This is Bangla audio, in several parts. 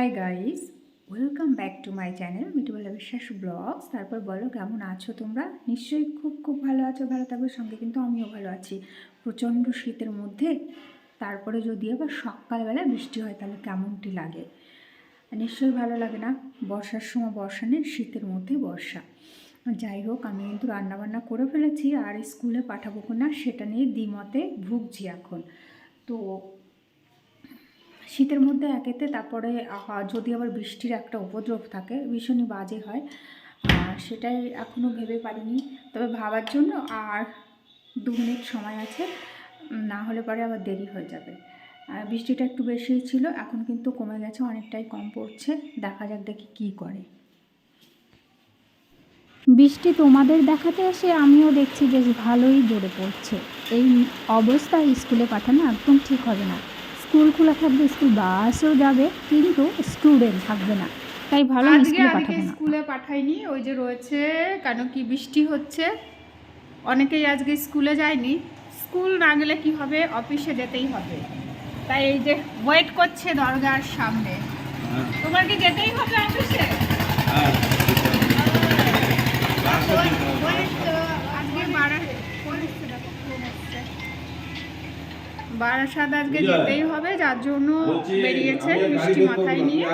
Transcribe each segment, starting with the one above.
Hi guys welcome back to my channel Mitubela Biswas vlogs তারপর বলো, কেমন আছো তোমরা? নিশ্চয়ই খুব খুব ভালো আছো, ভালো থাকবে সঙ্গে কিন্তু আমিও ভালো আছি। প্রচণ্ড শীতের মধ্যে, তারপরে যদি আবার সকালবেলা বৃষ্টি হয়, তাহলে কেমনটি লাগে? নিশ্চয়ই ভালো লাগে না, বর্ষার সময় বর্ষা নেই, শীতের মধ্যে বর্ষা। যাই হোক, আমি কিন্তু রান্নাবান্না করে ফেলেছি, আর স্কুলে পাঠাবো না সেটা নিয়ে দ্বিমতে ভুগছি এখন। তো শীতের মধ্যে একেতে তারপরে যদি আবার বৃষ্টির একটা উপদ্রব থাকে, ভীষণই বাজে হয়। সেটাই এখনও ভেবে পারিনি। তবে ভাবার জন্য আর দু মিনিট সময় আছে, না হলে পরে আবার দেরি হয়ে যাবে। আর বৃষ্টিটা একটু বেশি ছিল, এখন কিন্তু কমে গেছে, অনেকটাই কম পড়ছে। দেখা যাক দেখি কী করে। বৃষ্টি তোমাদের দেখাতে এসে আমিও দেখছি বেশ ভালোই জোরে পড়ছে। এই অবস্থায় স্কুলে পাঠানো একদম ঠিক হবে না। স্কুল খোলা থাকবে স্কুল বাসও যাবে কিন্তু স্টুডেন্ট থাকবে না। তাই ভালো আজকে স্কুলে আজকে স্কুলে পাঠাইনি ওই যে রয়েছে কেন কি বৃষ্টি হচ্ছে। অনেকেই আজকে স্কুলে যায়নি। স্কুল না গেলে কি হবে? অফিসে যেতেই হবে। তাই এই যে ওয়েট করছে দরজার সামনে। তোমার কি যেতেই হবে অফিসে? uh, আজকে বারা বারাসাত আজকে যেতেই হবে যার জন্য বেরিয়েছে বৃষ্টি মাথায় নিয়ে।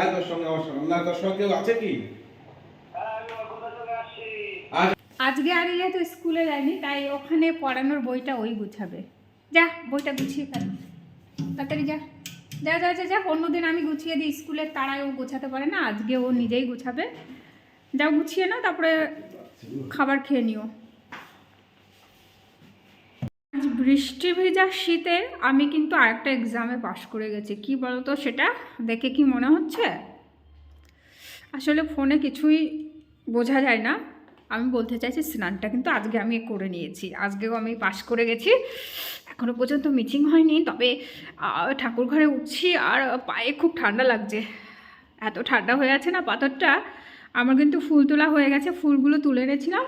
আছে কি? আজকে আগে যেহেতু স্কুলে যায়নি তাই ওখানে পড়ানোর বইটা ওই গুছাবে। যা বইটা গুছিয়ে ফেল। তাড়াতাড়ি যা। যা যা যা যা অন্যদিন আমি গুছিয়ে দিই স্কুলের তারায় ও গোছাতে পারে না আজকে ও নিজেই গুছাবে। যাও গুছিয়ে নাও তারপরে খাবার খেয়ে নিও। বৃষ্টি ভেজা শীতে আমি কিন্তু আরেকটা এক্সামে পাশ করে গেছি। কি বলতো সেটা? দেখে কি মনে হচ্ছে? আসলে ফোনে কিছুই বোঝা যায় না। আমি বলতে চাইছি স্নানটা কিন্তু আজকে আমি করে নিয়েছি। আজকেও আমি পাশ করে গেছি। এখনও পর্যন্ত মিটিং হয়নি। তবে ঠাকুর ঘরে উঠছি আর পায়ে খুব ঠান্ডা লাগছে। এত ঠান্ডা হয়ে আছে না পাথরটা? আমার কিন্তু ফুল তোলা হয়ে গেছে। ফুলগুলো তুলে এনেছিলাম।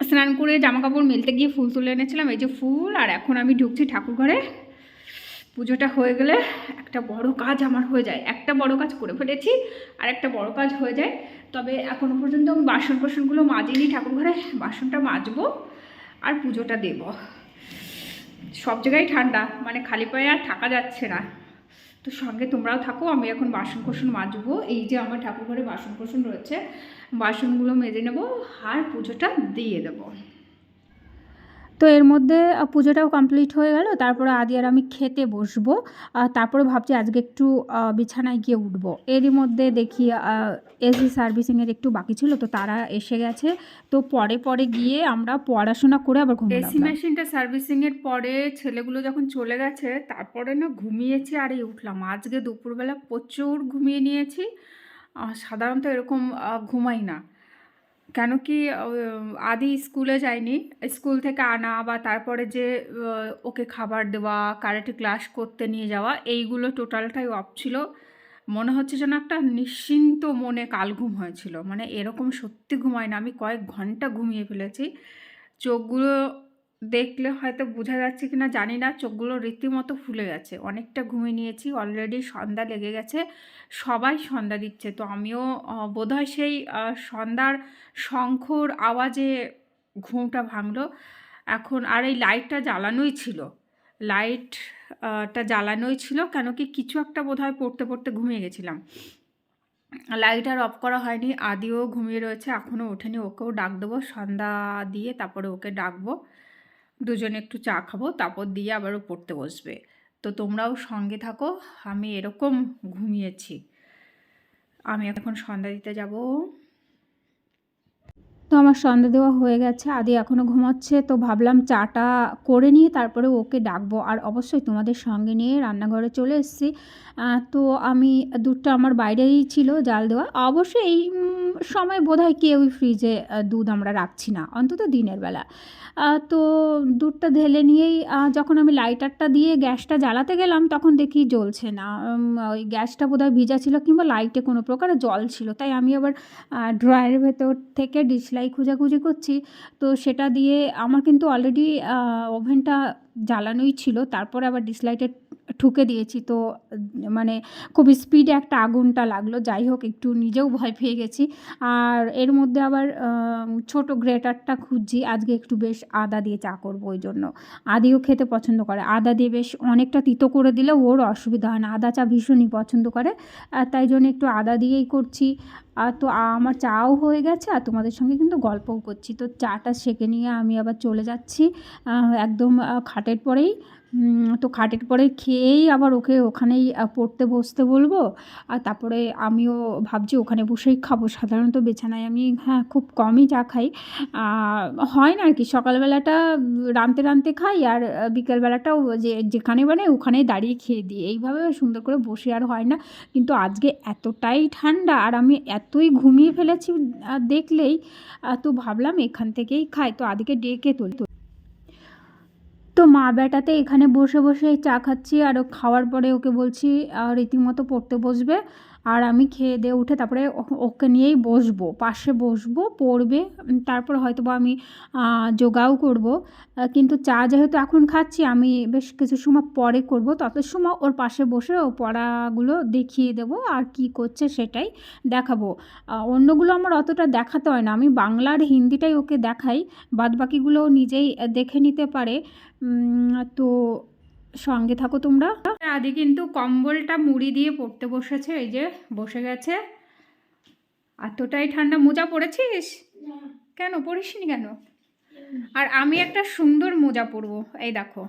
স্নান করে জামা কাপড় মেলতে গিয়ে ফুল তুলে এনেছিলাম। এই যে ফুল, আর এখন আমি ঢুকছি ঠাকুর ঘরে। পুজোটা হয়ে গেলে একটা বড় কাজ আমার হয়ে যায়। একটা বড় কাজ করে ফেলেছি, আর একটা বড় কাজ হয়ে যায়। তবে এখনও পর্যন্ত আমি বাসন কোসনগুলো মাজিনি ঠাকুর ঘরে। বাসনটা মাজবো আর পুজোটা দেব। সব জায়গায় ঠান্ডা মানে খালি পায়ে আর থাকা যাচ্ছে না। তো সঙ্গে তোমরাও থাকো, আমি এখন বাসন কোসন মাজবো। এই যে আমার ঠাকুর ঘরে বাসন কোসন রয়েছে, বাসনগুলো মেজে নেব, আর পুজোটা দিয়ে দেবো। তো এর মধ্যে পুজোটাও কমপ্লিট হয়ে গেল। তারপরে আদি আর আমি খেতে বসবো। তারপরে ভাবছি আজকে একটু বিছানায় গিয়ে উঠবো। এরই মধ্যে দেখি এসি সার্ভিসিংয়ের একটু বাকি ছিল তো তারা এসে গেছে। তো পরে পরে গিয়ে আমরা পড়াশোনা করে আবার ঘুমিয়ে এসি মেশিনটা সার্ভিসিংয়ের পরে ছেলেগুলো যখন চলে গেছে তারপরে না ঘুমিয়েছি আর এই উঠলাম। আজকে দুপুরবেলা প্রচুর ঘুমিয়ে নিয়েছি। সাধারণত এরকম ঘুমাই না। কেন কি আদি স্কুলে যায়নি। স্কুল থেকে আনা বা তারপরে যে ওকে খাবার দেওয়া, কারেটে ক্লাস করতে নিয়ে যাওয়া, এইগুলো টোটালটাই অফ ছিল। মনে হচ্ছে যেন একটা নিশ্চিন্ত মনে কাল ঘুম হয়েছিল। মানে এরকম সত্যি ঘুমায় না। আমি কয়েক ঘণ্টা ঘুমিয়ে ফেলেছি। চোখগুলো দেখলে হয়তো বোঝা যাচ্ছে কি না জানি না চোখগুলো রীতিমতো ফুলে গেছে। অনেকটা ঘুমিয়ে নিয়েছি অলরেডি সন্ধ্যা লেগে গেছে সবাই সন্ধ্যা দিচ্ছে। তো আমিও বোধহয় সেই সন্ধ্যার শঙ্খর আওয়াজে ঘুমটা ভাঙলো। এখন আর এই লাইটটা জ্বালানোই ছিল। লাইট আহ, টা জ্বালানোই ছিল কেন কি কিছু একটা বোধহয় পড়তে পড়তে ঘুমিয়ে গেছিলাম। লাইট আর অফ করা হয়নি আদিও ঘুমিয়ে রয়েছে এখনও ওঠেনি ওকেও ডাক দেবো সন্ধ্যা দিয়ে তারপরে ওকে ডাকবো। দুজনে একটু চা খাব, তারপর দিয়ে আবার ও পড়তে বসবে। তো তোমরাও সঙ্গে থাকো, আমি এরকম ঘুমিয়েছি। আমি এখন সন্ধ্যা দিতে যাব। তো আমার সন্ধ্যা দেওয়া হয়ে গেছে, আদি এখনও ঘুমাচ্ছে, তো ভাবলাম চাটা করে নিয়ে তারপরে ওকে ডাকবো। আর অবশ্যই তোমাদের সঙ্গে নিয়ে রান্নাঘরে চলে এসেছি। তো আমি দুধটা আমার বাইরেই ছিল জাল দেওয়া। অবশ্যই এই সময় বোধ বোধহয় কেউই ফ্রিজে দুধ আমরা রাখছি না, অন্তত দিনের বেলা। তো দুধটা ঢেলে নিয়েই যখন আমি লাইটারটা দিয়ে গ্যাসটা জ্বালাতে গেলাম, তখন দেখি জ্বলছে না। ওই গ্যাসটা বোধহয় ভিজা ছিল কিংবা লাইটে কোনো প্রকার জল ছিল। তাই আমি আবার ড্রয়ারের ভেতর থেকে ডিসলাই খুঁজাখুঁজি করছি। তো সেটা দিয়ে আমার কিন্তু অলরেডি ওভেনটা জ্বালানোই ছিল। তারপরে আবার ডিসলাইটের ঠুকে দিয়েছি। তো মানে খুব স্পিডে একটা আগুনটা লাগল। যাই হোক, একটু নিজেও ভয় পেয়ে গেছি। আর এর মধ্যে আবার ছোট গ্রেটারটা খুঁজছি। আজকে একটু বেশ আদা দিয়ে চা করব ওই জন্য। আদিও খেতে পছন্দ করে। আদা দিয়ে বেশ অনেকটা তিতো করে দিলে ওর অসুবিধা হয় না। আদা চা ভীষণই পছন্দ করে। তাই জন্য একটু আদা দিয়েই করছি। আর তো আমার চাও হয়ে গেছে। আর তোমাদের সঙ্গে কিন্তু গল্পও করছি। তো, চাটা সেঁকে নিয়ে আমি আবার চলে যাচ্ছি। একদম খাটের পরেই। তো খাটের পরে খেয়েই আবার ওকে ওখানেই পড়তে, বসতে বলব। আর তারপরে আমিও ভাবছি ওখানে বসেই খাব। সাধারণত বেছানায় আমি হ্যাঁ খুব কমই চা খাই। হয় না আর কি সকালবেলাটা রাঁধতে রাঁধতে খাই আর বিকেলবেলাটাও যে, যেখানে মানে ওখানেই দাঁড়িয়ে খেয়ে দিই। এইভাবে সুন্দর করে বসে আর হয় না। কিন্তু আজকে এতটাই ঠান্ডা আর আমি এতই ঘুমিয়ে ফেলেছি দেখলেই তো ভাবলাম এখান থেকেই খাই। তো আদিকে ডেকে তুল। তো মা বেটাতে এখানে বসে বসে চা খাচ্ছি আর খাওয়ার পরে ওকে বলছি আর রীতিমতো পড়তে বসবে। আর আমি খেয়ে দিয়ে উঠে তারপরে ওকে নিয়েই বসবো, পাশে বসবো, পড়বে তারপর হয়তো বা আমি যোগাও করব। কিন্তু চা যেহেতু এখন খাচ্ছি, আমি বেশ কিছু সময় পরে করব, তত সময় ওর পাশে বসে ও পড়াগুলো দেখিয়ে দেবো আর কি করছে সেটাই দেখাবো। অন্যগুলো আমার অতটা দেখাতে হয় না, আমি বাংলা আর হিন্দিটাই ওকে দেখাই, বাদবাকিগুলো নিজেই দেখে নিতে পারে। তো সঙ্গে থাকো তোমরা। আদি কিন্তু কম্বলটা মুড়ি দিয়ে পড়তে বসেছে, এই যে বসে গেছে। এতটাই ঠান্ডা, মোজা পরেছিস? কেন পরিসনি কেন? আর আমি একটা সুন্দর মোজা পরবো, এই দেখো।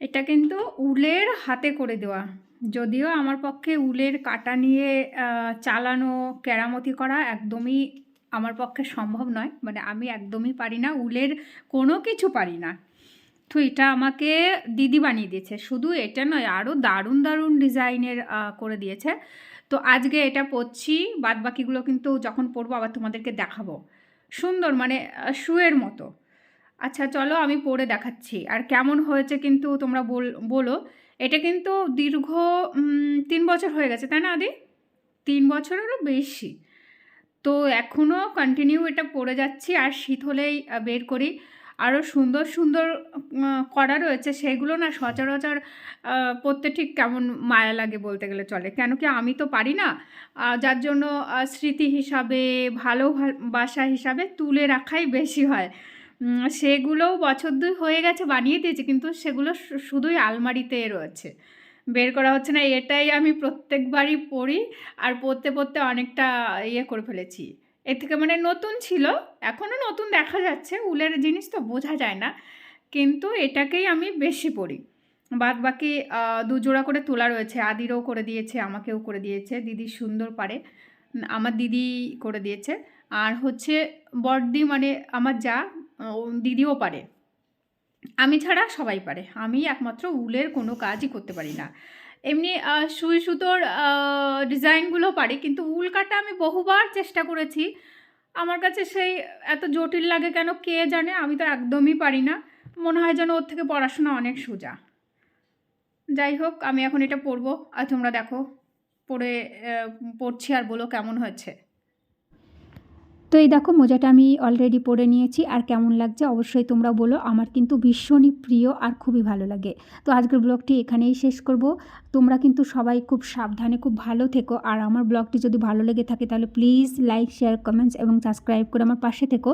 এটা কিন্তু উলের হাতে করে দেওয়া। যদিও আমার পক্ষে উলের কাটা নিয়ে চালানো, কেরামতি করা একদমই আমার পক্ষে সম্ভব নয় মানে আমি একদমই পারি না, উলের কোনো কিছু পারি না। তো এটা আমাকে দিদি বানিয়ে দিয়েছে। শুধু এটা নয় আরও দারুণ দারুণ ডিজাইনের করে দিয়েছে। তো আজকে এটা পরছি বাদ বাকিগুলো কিন্তু যখন পরবো আবার তোমাদেরকে দেখাবো। সুন্দর মানে শুয়ের মতো। আচ্ছা চলো আমি পরে দেখাচ্ছি। আর কেমন হয়েছে কিন্তু তোমরা বল, বলো। এটা কিন্তু দীর্ঘ তিন বছর হয়ে গেছে, তাই না আদি? তিন বছরেরও বেশি। তো এখনও কন্টিনিউ এটা পরে যাচ্ছি, আর শীত হলেই বের করি। আরও সুন্দর সুন্দর করা রয়েছে, সেগুলো না সচরাচর পড়তে ঠিক কেমন মায়া লাগে বলতে গেলে চলে। কেন কি আমি তো পারি না যার জন্য স্মৃতি হিসাবে ভালোবাসা হিসাবে তুলে রাখাই বেশি হয়। সেগুলোও বছর দুই হয়ে গেছে বানিয়ে দিয়েছি, কিন্তু সেগুলো শুধুই আলমারিতে রয়েছে। বের করা হচ্ছে না, এটাই আমি প্রত্যেকবারই পড়ি, আর পড়তে পড়তে অনেকটা ইয়ে করে ফেলেছি। এর থেকে মানে নতুন ছিল এখনও নতুন দেখা যাচ্ছে উলের জিনিস তো বোঝা যায় না কিন্তু এটাকেই আমি বেশি পড়ি। বাদ বাকি আহ, দু জোড়া করে তোলা রয়েছে আদিরও করে দিয়েছে আমাকেও করে দিয়েছে দিদি সুন্দর পারে আমার দিদি করে দিয়েছে আর হচ্ছে বড়দি মানে আমার যা দিদিও পারে। আমি ছাড়া সবাই পারে আমি একমাত্র উলের কোনো কাজই করতে পারি না। এমনি সুই সুতোর ডিজাইনগুলো পারি, কিন্তু উল কাটা আমি বহুবার চেষ্টা করেছি। আমার কাছে সেই এত জটিল লাগে কেন, কে জানে? আমি তো একদমই পারি না। মনে হয় যেন ওর থেকে পড়াশোনা অনেক সোজা। যাই হোক, আমি এখন এটা পড়ব, আর তোমরা দেখো, পড়ে পড়ছি আর বলো কেমন হয়েছে। তো এই দেখো মোজাটা আমি অলরেডি পরে নিয়েছি, আর কেমন লাগছে অবশ্যই তোমরা বলো। আমার কিন্তু ভীষণই প্রিয় আর খুবই ভালো লাগে। তো আজকের ব্লগটি এখানেই শেষ করব। তোমরা কিন্তু সবাই খুব সাবধানে, খুব ভালো থেকো। আর আমার ব্লগটি যদি ভালো লেগে থাকে তাহলে প্লিজ লাইক শেয়ার কমেন্টস এবং সাবস্ক্রাইব করে আমার পাশে থেকো।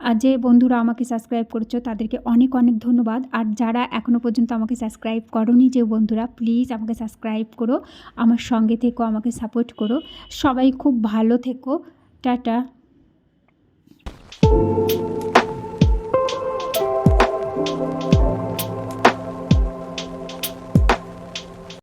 আর যে বন্ধুরা আমাকে সাবস্ক্রাইব করছ তাদেরকে অনেক অনেক ধন্যবাদ। আর যারা এখনও পর্যন্ত আমাকে সাবস্ক্রাইব করনি যে বন্ধুরা প্লিজ আমাকে সাবস্ক্রাইব করো। আমার সঙ্গে থেকো, আমাকে সাপোর্ট করো। সবাই খুব ভালো থেকো। টাটা। Thank you.